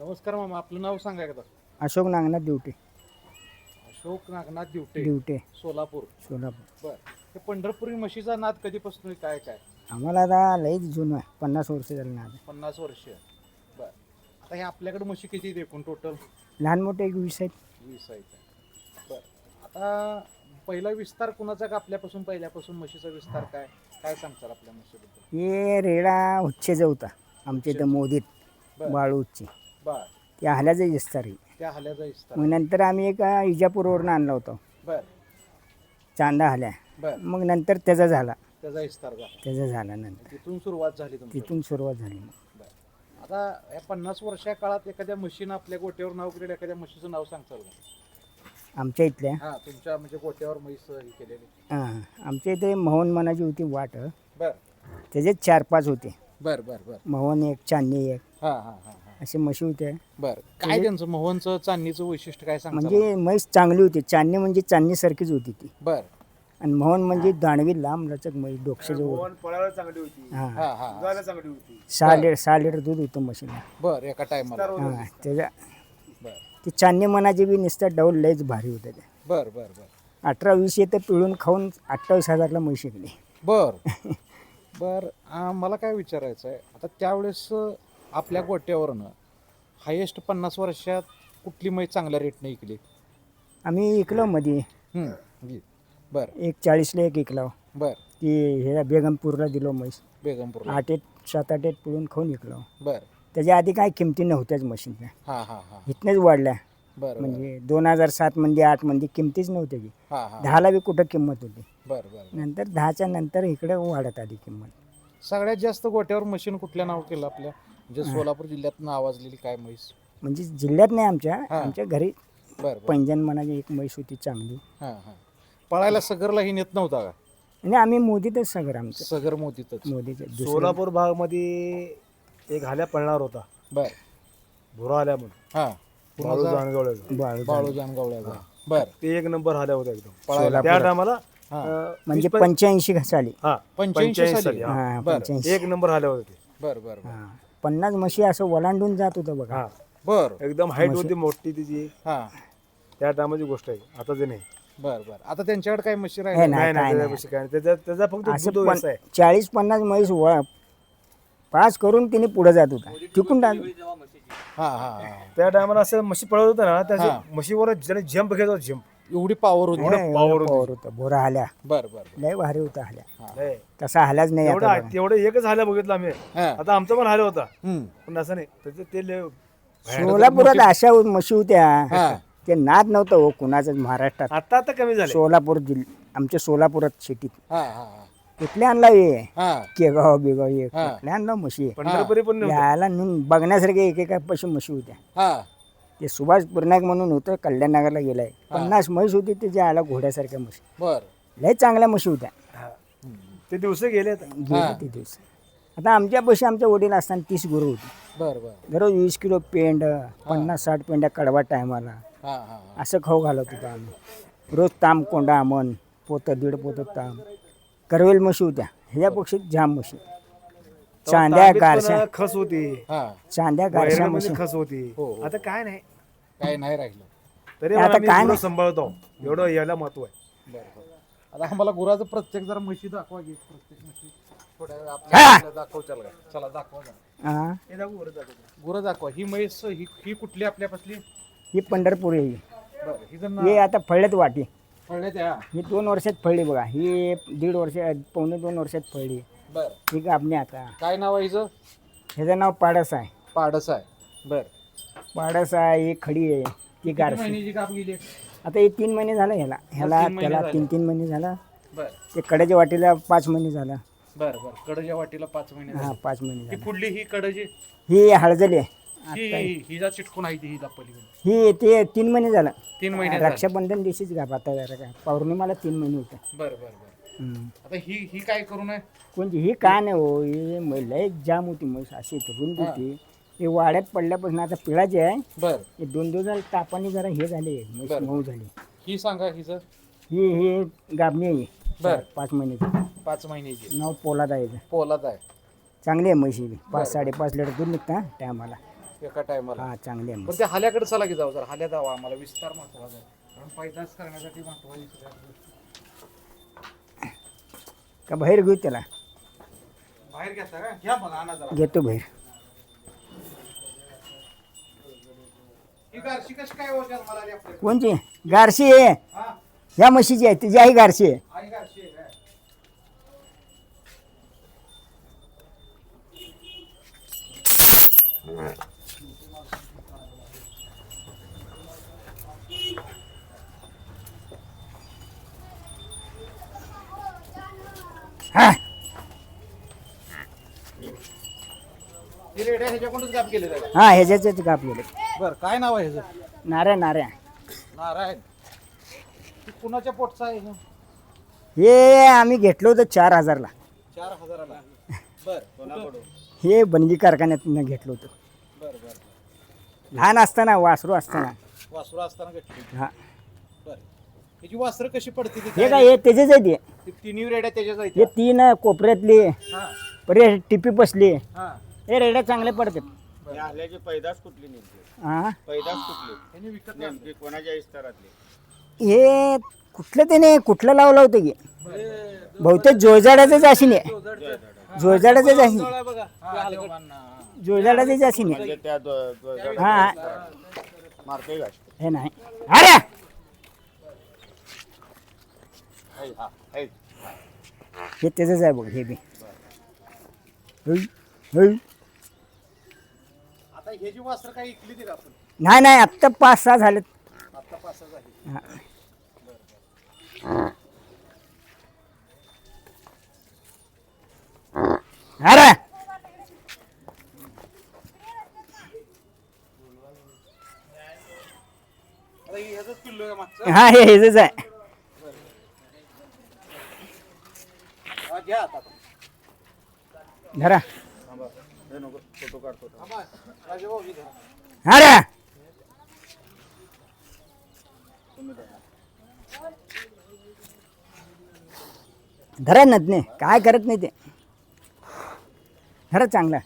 नमस्कार मामा आपलं नाव सांगा एकदा. अशोक नागनाथ दिवटे. अशोक नागनाथ दिवटे दिवटे. सोलापूर. सोलापूर. बर. हे पंढरपुरी म्हशीचा नाद कधीपासून आहे? काय काय? आम्हाला आता लईच जुनं आहे पन्नास वर्ष झालं ना पन्नास वर्ष. बर. आता हे आपल्याकडे म्हशी किती आहेत एकूण टोटल लहान मोठे एक वीस आहेत. वीस आहेत. बर. आता पहिला विस्तार कुणाचा का आपल्यापासून पहिल्यापासून म्हशीचा विस्तार काय? काय सांगताल आपल्या म्हशीबद्दल? हे रेडा उच्चेचा होता आमच्या इथं मोदीत बर. बाळू उच्चे. बर. आहे. त्या हल्याचा विस्तार मग नंतर आम्ही एका इजापूरवरून आणला होता. बर. चांदा हल्या. बर. मग नंतर त्याचा झाला. त्याचा विस्तार झाला. त्याचा झाला नंतर. तिथून सुरुवात झाली तुमची. तिथून सुरुवात झाली मग. बर. आता या पन्नास वर्षा काळात एखाद्या म्हशीनं आपल्या गोट्यावर नाव केलेलं एखाद्या म्हशीचं नाव सांगताल का? आमच्या इथल्या? हा तुमच्या म्हणजे गोट्यावर म्हैस हे केलेली. हां आमच्या इथे मोहन मनाची होती वाट. बर. त्याचे चार पाच होते. बर बर बर. मोहन एक चांदणी एक. हा हा हा. असे म्हशी होत्या. बर. काय त्यांचं मोहनचं चांदणीचं वैशिष्ट्य काय सांगता म्हणजे म्हैस चांगली होती. चांदणी म्हणजे चांदणीसारखीच होती ती. बर. आणि मोहन म्हणजे दांडवी लांब लचक म्हैस पळायला चांगली होती. हां. हा हा. हा. दुधाला चांगली होती. सहा लिटर सहा लिटर दूध होतं म्हशीला. बर एका टायमाला हां त्याच्या बर. ती चांदणी मनाची बी नुसतं डौल लयच भारी होतं ते बर बर बर. अठरा वीस येतं पिळून खाऊन अठ्ठावीस हजारला म्हशी शिकली. बर. बर आ, मला काय विचारायचं आहे आता त्यावेळेस अ, आपल्या गोट्यावरनं हायेस्ट पन्नास वर्षात कुठली म्हैस चांगल्या रेटने विकली आम्ही इकलो मध्ये हम्म. बर. एक चाळीसला एक इकलो. बर. ती ह्या बेगमपूरला दिलो म्हैस बेगमपूरला. आठ एक सात आठ एक पिळून खाऊन इकलो. बर. त्याच्या आधी काय किमती नव्हत्याच म्हशींच्या हा हा हा. इथनंच वाढल्या. बर बर. म्हणजे दोन हजार सात मध्ये आठमध्ये किमतीच हा हा. दहाला बी कुठं किंमत होती. बर बर. नंतर दहाच्या नंतर इकडे वाढत आली किंमत. सगळ्यात जास्त गोट्यावर मशीन कुठल्या नाव केलं आपल्या? म्हणजे सोलापूर जिल्ह्यात आवाजलेली काय म्हैस? म्हणजे जिल्ह्यात नाही आमच्या हा. आमच्या घरी बर बर. पैंजण म्हणाची एक म्हैस होती चांगली. हा हा. पळायला सगरला ही नेत नव्हता का? आणि आम्ही मोदीतच सगळं आमचं. सगर मोतीतच मोदीचे दुसरं. सोलापूर भागमध्ये एक हाल्या पळणार होता. बर. भुरा हाल्या म्हणून. हा. बाळू जानगवळ्याचा. बाळू बाळू जानगवळ्याचा. बर. ते एक नंबर हाल्या होता एकदम. पळायला त्या टायमाला हा. म्हणजे पंच्याऐंशी घसाली हा 85 पंच्याऐंशी साली. साली हा. हा बरं. पंच्याऐंशी. एक नंबर हाल्या होते बर बर बर. हा. पन्नास म्हशी असं ओलांडून जात होतं बघा. हा बर. एकदम हाईट होती मोठी तिची. हा. त्या टायमाची गोष्ट आहे. आता ते नाही. बर बर. आता त्यांच्याकडे काय म्हशी हे राहिल्या? नाही नाही काय नाही काय. त्याचा त्याचा फक्त असं दूध पण व्यवसाय आहे. चाळीस पन्नास म्हैस व पास करून तिने पुढे जात होता. तिकून टाक हा हा हा. त्या टायमाला असं म्हशी पळत होतं ना हा. त्या म्हशीवर ज्याने जंप घेत होता जंप एवढी पॉवर होती. पॉवर होतं. बोरा हाल्या बर बर बर. लय भारी होता हाल्या. तसा हाल्याच नाही आता तेवढं एकच हाल्या बघितलं आम्ही. हा. आता आमचा पण हाल्या होता. हम्म. पण असं नाही. त्याचं ते लय सोलापुरात अशा म्हशी होत्या. हा. ते नाद नव्हतं हो कुणाचं महाराष्ट्रात. आता आता कमी झाले. सोलापूर जिल्हा आमच्या सोलापुरात सिटीत हा हा हा. कुठल्या आणला ये हा. केगाव बिगाव ये हा. कुठल्या आणला म्हशी पंढरपुरी पण नव्हतं यायला नेऊन बघण्यासारखे एक एका पशु म्हशी होत्या. हा. ते सुभाष पुरनाक म्हणून होतं कल्याणनगरला गेलाय. पन्नास म्हैस होती त्याच्या आला घोड्यासारख्या म्हशी. बर. लय चांगल्या म्हशी होत्या. हा. ते दिवस गेले आता. गेले ते दिवस. आता आमच्या पैसे आमच्या वडील असताना तीस गुरु होती. बर बर. दररोज वीस किलो पेंड पन्नास साठ पेंड्या कडवा टायमाला. हा हा हा. असं खाऊ घालत होतो आम्ही. रोज ताम कोंडा आमन पोतं दीड पोतं ताम. करवेल म्हशी होत्या. ह्याच्यापेक्षा जाम म्हशी. चांद्या गारशा. खस होती. हा. चांद्या गारशा म्हशी. खस होती. हो, हो. आता काय नाही. काय नाही राहिलं. तरी आता काय गुरं नाही. सांभाळतो. एवढं याला महत्त्व आहे. बर बर. आता आम्हाला गुराचं प्रत्येक जरा म्हशी दाखवा घे प्रत्येक म्हशी. थोड्या वेळ आपल्याला दाखव चला चला दाखवा जरा. हा. हे दाखव गुरं दाखव. गुरं दाखवा. ही म्हैस ही ही कुठली आपल्यापासली? ही पंढरपूर आहे ही. बर ही जर हे आता फळल्यात वाटी. फळण्यात आहे, हा. दोन वर्षात फळली बघा. ही दीड वर्ष पावणे दोन वर्षात फळली. बर. ही कापणी आता. काय नाव आहे हिचं? ह्याचं नाव पाडस आहे. पाडस आहे. बर. पाडस आहे ही खडी आहे ती गारशी. महिन्याची काप गेली? आता हे तीन महिने झालं ह्याला. ह्याला तीन महिने त्याला झाले. तीन तीन महिने झाला. बर. ते कड्याच्या वाटीला पाच महिने झाला. बर बर. कडच्या वाटीला पाच महिने हा झाले. पाच महिने ही झाला. पुढली ही कडची? ही हळजली आहे. ही ही- हिचा चिटकून आहे ती ही ही ते तीन महिने झालं. तीन महिने झाले. रक्षाबंधन दिवशीच घाप आता जरा काय. पौर्णिमाला तीन महिने होते. बर बर बर. हम्म. आता ही ही काय करू नये कोणती? ही काय नाही हो. ही म- लय जाम होती म्हैस. अशी रुंद होती. हे वाड्यात पडल्यापासून आता पिळाची आहे. बर. हे दोन दिवस झाले तापाने जरा हे झाले बरं. मऊ झाली. ही सांगा हिचं. ही ही गाबणी आहे. बरं. पाच महिन्याची. पाच महिन्याची. नाव पोलाद आहे. हिचं. पोलाद आहे. चांगली आहे म्हशी बी. पाच साडेपाच लिटर दूध निघतं टायमाला. एका टायमाला. हा चांगली आहे पण त्या हाल्याकडे चला की जाऊ जरा. हाल्या जावा आम्हाला. विस्तार महत्त्वाचा आहे. कारण पैदास करण्यासाठी महत्वाची सगळ्यात गोष्ट. का बाहेर घेऊ त्याला? बाहेर घेता का? घ्या मला आणा जरा. घेतो बाहेर ही गारशी कशी काय होत्या मला आली आपल्याकडे? कोणची? गारशी? आहे हा. ह्या म्हशीची आहे तिची आहे. गारशी आहे हा. ही. हा ह्याच्याच का आपल्याला बरं काय नाव आहे ह्याचं? नाऱ्या नाऱ्या नारायण. ती कुणाच्या पोटचा आहे हे? हे आम्ही घेतलो होतं चार हजारला. चार हजाराला. बर. हे बनगी कारखान्यातनं घेतलं होतं. बर बर लहान असताना वासरू असताना. वासुरा असताना घेतली हा. बर. ह्याची वासरं कशी पडते ती हे काय हे त्याचेच आहे ते ती तिन्ही रेड्या हे तीन कोपऱ्यातली हा. परे टिपी बसली. हा. हे रेड्या चांगले पडतात. आल्याची पैदास कुठली नेमकी? हा पैदास कुठली? नाही नेमकी कोणाच्या इस्तारातली? हे कुठलं त्याने कुठलं लावलं होतं की? बहुतेक जोजाडाचंच अशीन आहे जोजाडाचंच अशीन हा, देवांना. जोजाडाचंच अशीन आहे म्हणजे हा. मारतोय हे नाही. अरे! है, हा, है. हे त्याचंच आहे बघ हे बी. वासरं काही इकली आपण. नाही नाही आत्ता पाच सहा झालेत. आता पाच सहा झाली. हा. अरे आता हे आहे मागचं. हा हे हेच आहे. हा, घ्या आता. धरा. हे हे. अरे धरा नदने. काय करत नाही ते. धरा चांगला.